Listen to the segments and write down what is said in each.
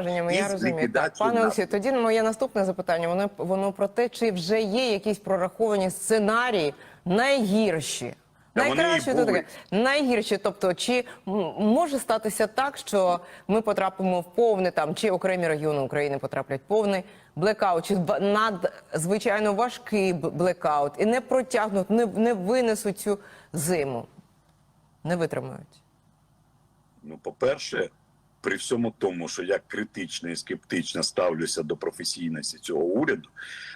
враженнями, я розумію. Так, пане Олексію, тоді моє наступне запитання. Воно воно про те, чи вже є якісь прораховані сценарії найгірші. Найкраще то таке найгірші, тобто, чи може статися так, що ми потрапимо в повний там, чи окремі регіони України потраплять в повний блекаут, чи надзвичайно важкий блекаут, і не протягнуть, не, не винесуть цю зиму, не витримають. Ну, по-перше, при всьому тому, що я критично і скептично ставлюся до професійності цього уряду,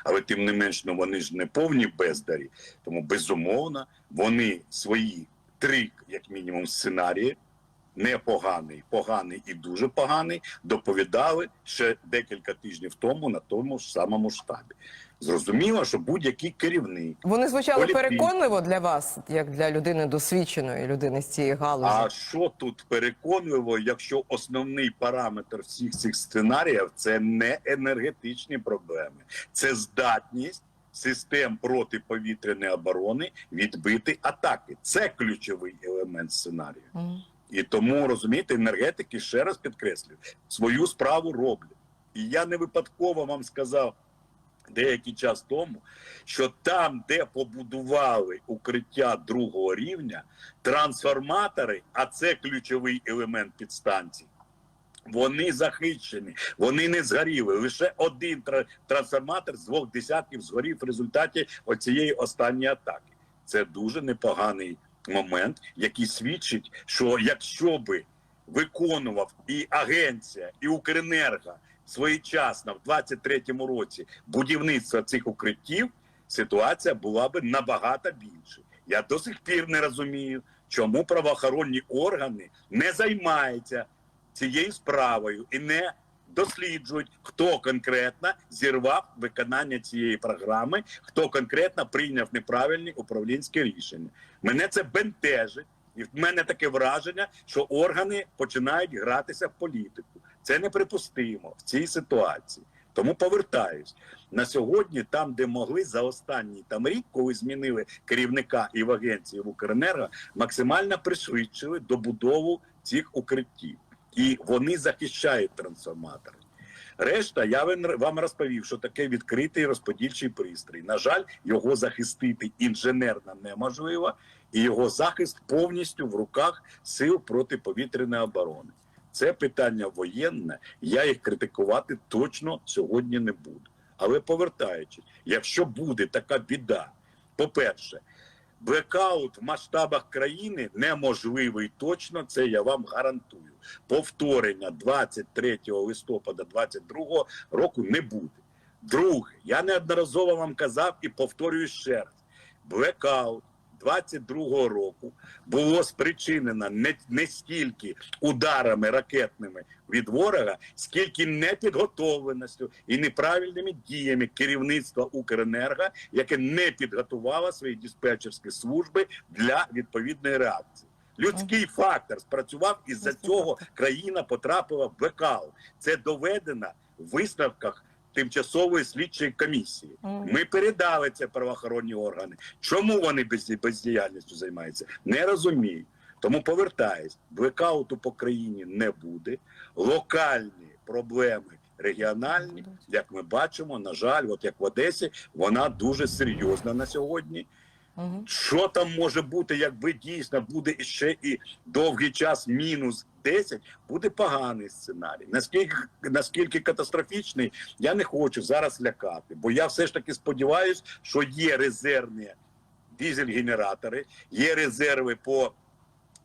але тим не менш, ну вони ж не повні бездарі. Тому безумовно вони свої три, як мінімум, сценарії. Непоганий, поганий і дуже поганий доповідали ще декілька тижнів тому на тому ж самому штабі. Зрозуміло, що будь-який керівник Вони звучали Політик. переконливо для вас, як для людини досвідченої, людини з цієї галузі. А що тут переконливо, якщо основний параметр всіх цих сценаріїв це не енергетичні проблеми, це здатність систем протиповітряної оборони відбити атаки. Це ключовий елемент сценарію. Мгм. І тому розумієте, енергетики ще раз підкреслюю, свою справу роблять. І я не випадково вам сказав деякий час тому, що там, де побудували укриття другого рівня, трансформатори, а це ключовий елемент підстанції. Вони захищені, вони не згоріли. Лише один трансформатор з двох десятків згорів в результаті оцієї останньої атаки. Це дуже непоганий момент, який свідчить, що якщо би виконував і агенція, і Укренерго своєчасно в 23-му році будівництво цих укриттів, ситуація була би набагато більше. Я до сих пір не розумію, чому правоохоронні органи не займаються цією справою і не досліджують, хто конкретно зірвав виконання цієї програми, хто конкретно прийняв неправильні управлінські рішення. Мене це бентежить, і в мене таке враження, що органи починають гратися в політику. Це неприпустимо в цій ситуації. Тому повертаюсь на сьогодні, там, де могли за останній там рік, коли змінили керівника і в агенції в Укренерго, максимально пришвидшили добудову цих укриттів, і вони захищають трансформатори. Решта, я вам- розповів, що таке відкритий розподільчий пристрій. На жаль, його захистити інженерно неможливо, і його захист повністю в руках сил протиповітряної оборони. Це питання воєнне. Я їх критикувати точно сьогодні не буду. Але повертаючись, якщо буде така біда, по-перше, блекаут в масштабах країни неможливий точно, це я вам гарантую. Повторення 23 листопада 22 року не буде. Друге, я неодноразово вам казав і повторюю ще раз: блекаут 22 року було спричинено не, не стільки ударами ракетними від ворога, скільки непідготовленістю і неправильними діями керівництва Укренерго, яке не підготувало свої диспетчерські служби для відповідної реакції. Людський фактор спрацював, і за цього країна потрапила в блекаут. Це доведено в висновках тимчасової слідчої комісії. Ми передали це правоохоронні органи. Чому вони без, бездіяльністю займаються? Не розумію. Тому повертаюсь, блекауту по країні не буде. Локальні проблеми регіональні, як ми бачимо, на жаль, от як в Одесі, вона дуже серйозна на сьогодні. Що там може бути, якби дійсно буде ще і довгий час мінус 10, буде поганий сценарій. Наскільки наскільки катастрофічний, я не хочу зараз лякати, бо я все ж таки сподіваюся, що є резервні дизель-генератори, є резерви по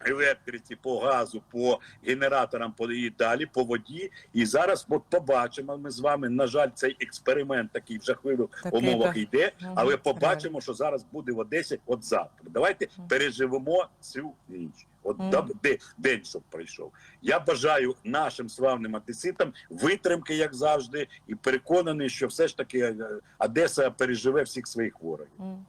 електриці, по газу, по генераторам, по і далі, по воді. І зараз от побачимо. Ми з вами, на жаль, цей експеримент такий в жахливих Такий, умовах так. йде, але побачимо, що зараз буде в Одесі от завтра. Давайте переживемо цю ніч. От даб- де, день, щоб прийшов. Я бажаю нашим славним одеситам витримки, як завжди, і переконаний, що все ж таки е, Одеса переживе всіх своїх ворогів. Мгм.